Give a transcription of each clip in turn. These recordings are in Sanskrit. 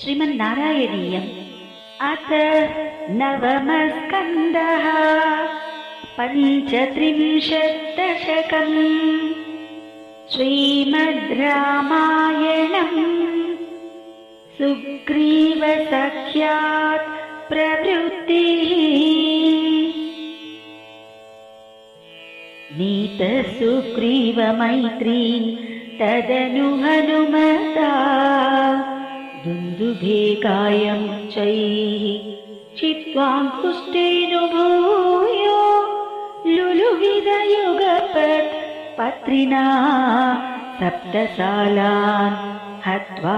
श्रीमन्नारायणीयम्। अथ नवमस्कन्दः। पञ्चत्रिंशत्दशकम्। श्रीमद् रामायणम् सुग्रीवसख्यात् प्रवृत्तिः। नीतसुग्रीवमैत्री तदनु हनुमता दुन्दुभे कायं चैः चित्वाङ्कुष्टेनुभूयो लुलुविदयुगपत् पत्रिना सप्तसालान् हत्वा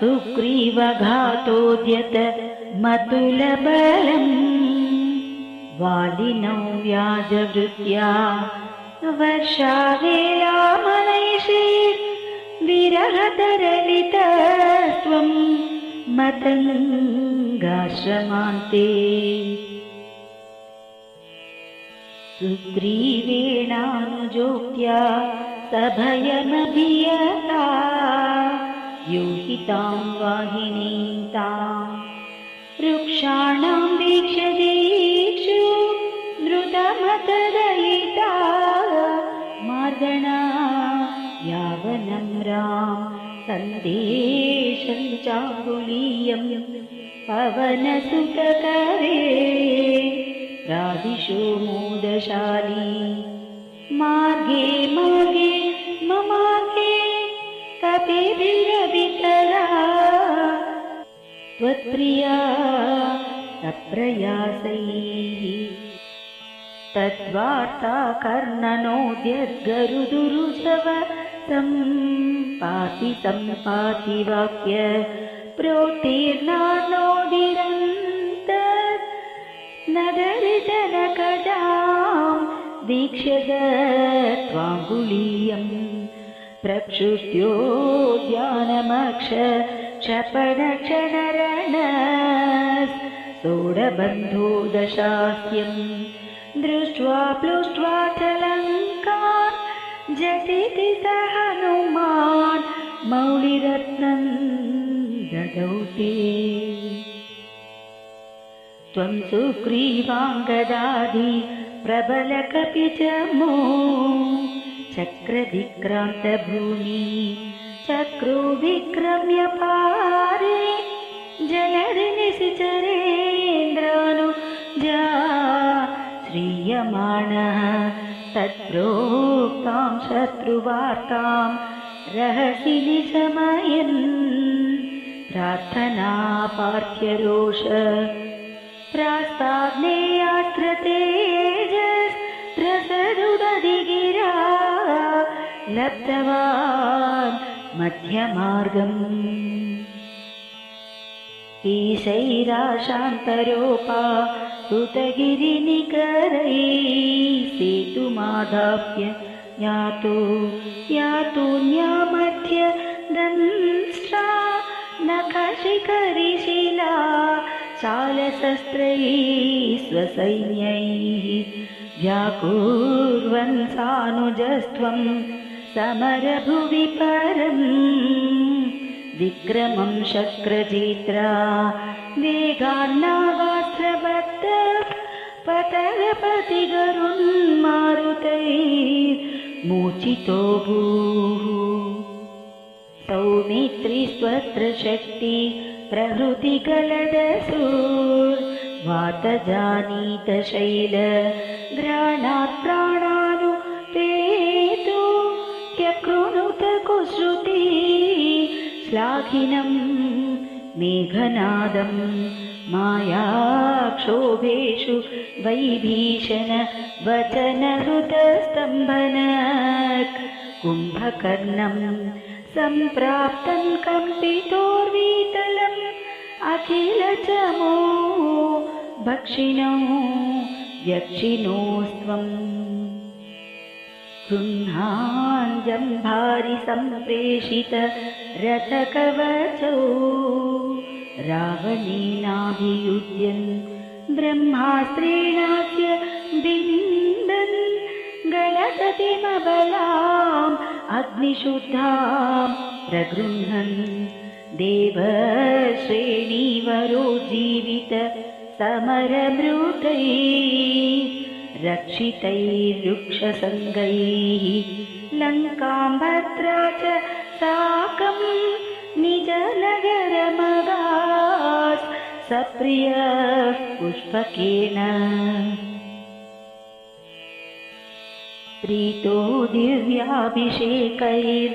सुग्रीवघातोद्यत मतुलबलम् वालिनौ व्याजवृत्या वर्षावेलामनैषे विरहतरलितत्वं मतङ्गाश्रमान्ते। सुग्रीवेणानुजोक्त्या सभयमभियता योहितां वाहिनीं ताम् वृक्षाणां दीक्षु सन्देशं चाङ्गुलीयं पवनसुतकरे रादिशो मोदशाली। मार्गे मार्गे ममार्गे कपिभिरवितरा त्वत्प्रिया अप्रयासैः तद्वार्ता कर्णनोद्यद्गरुदुरुसव सम्पाति सम्पाति वाक्य प्रोत्तीर्णानोदिरन्त नगरिजनकजां वीक्ष्य त्वाङ्गुलीयम् प्रक्षुत्योद्यानमक्ष क्षपणक्षणरण सोढबन्धो दशास्यम् दृष्ट्वा प्लुष्ट्वा चलङ्का हनुमान् मौलिरत्नम् ददौ ते त्वं सुग्रीवाङ्गदादि प्रबलकपि च मो पारे जलदिनिशिचरेन्द्रानु जा श्रीयमाणः तत्प्रोक्तां शत्रुवार्तां रहसि निशमयन् प्रार्थना पार्थ्यरोष। प्रास्ताग्नेयास्त्रतेजस्त्रसरुदधिगिरा लब्धवान् मध्यमार्गम् ईशैराशान्तरोपा सुतगिरिनिकरैः सेतुमाधाप्य यातु यातु न्यामध्य दंष्ट्रा नखशिखरिशिला चालशस्त्रैः स्वसैन्यैः व्याकुर्वन् सानुजस्त्वं समरभुवि परम् विक्रमं शक्रजित्रा वेगान्नागास्त्रबद्ध पतरपतिगरुन्मारुतैर्मूर्छितो भूः सौमित्रिस्त्वत्रशक्ति प्रहृतिगलदसु वातजानीतशैल घ्राणात् श्लाघिनं मेघनादं मायाक्षोभेषु वैभीषण वचनहृतस्तम्भनक् कुम्भकर्णं सम्प्राप्तं कम्पितोर्वीतलम् अखिलचमो भक्षिणो यक्षिणोस्त्वम् गृह्णाञ्जम्भारि सम्प्रेषित रथकवचौ रावणेनाभियुध्यन् ब्रह्मास्त्रेणास्य बिन्दन् गलततिमबलाम् अग्निशुद्धां प्रगृह्णन् देवश्रेणीवरो जीवित समरमृतै रक्षितैर्वृक्षसङ्गैः लङ्कां भद्रा च साकं निजनगरमगास् सप्रियः पुष्पकेन। प्रीतो दिव्याभिषेकैर्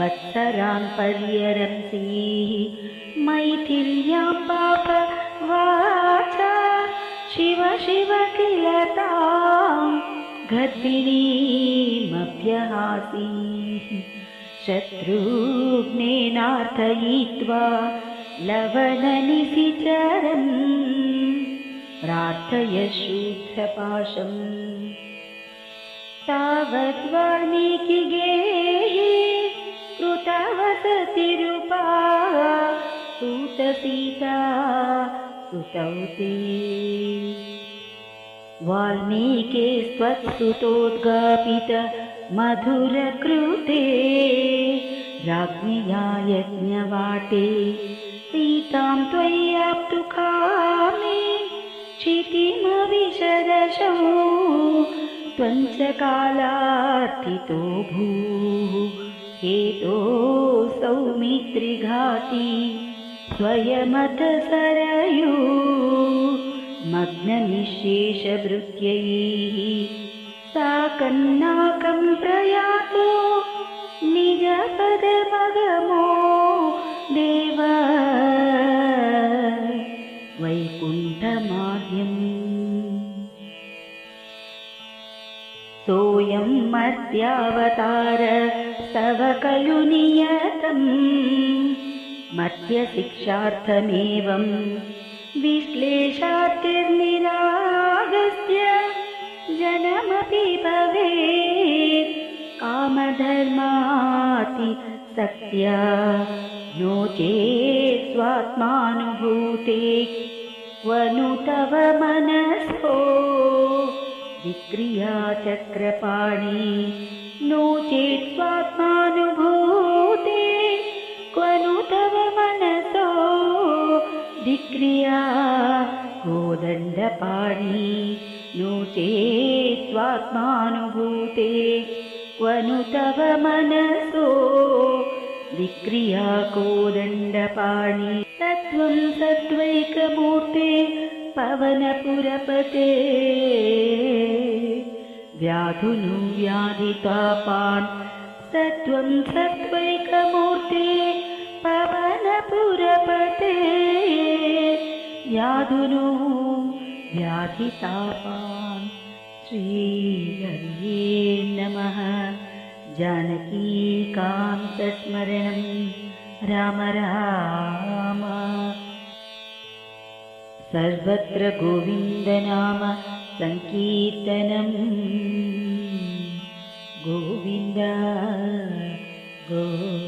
वत्सरान् पर्यरंसीः मैथिल्यां पाप वाचा शिव शिव किल तां गद्विनीमभ्यहासीः शत्रुघ्नेनार्थयित्वा लवणनिशिचरम् प्रार्थय शूद्रपाशम् तावद्वाल्मीकिगेः कृतवसतिरुपा। सूतसीता सुतौ ते वाल्मीके स्वत्सुतोद्गापित मधुरकृते राज्ञया यज्ञवाटे सीतां त्वय्याप्तु कामे क्षितिमविशदशौ त्वञ्च कालार्थितो भूः हेतो सौमित्रिघाती स्वयमथ सरयू मग्ननिःशेषभृत्यैः। सा कन्नाकं प्रयातो निजपदमगमो देव। वैकुण्ठमाद्यम् सोऽयं तव खलु नियतम्। मर्त्यशिक्षार्थमेवं विश्लेषातिर्निरागस्य जनमपि भवेत् कामधर्माति सत्या। नो चेत् स्वात्मानुभूते क्वनु तव मनसो विक्रियाचक्रपाणि नो चेत् स्वात्मानुभूते विक्रिया कोदण्डपाणि नो चेत् स्वात्मानुभूते क्वनु तव मनसो विक्रिया कोदण्डपाणि तत्त्वं सत्त्वैकमूर्ते पवनपुरपते। व्याधुनु व्याधितापान् सत्त्वं सत्त्वैकमूर्ते पवनपुरपते व्याधुनु व्याधितापान् श्रीहर्ये नमः। जानकीकान्तस्मरणं राम राम। सर्वत्र गोविन्दनाम सङ्कीर्तनम्। गोविन्द गो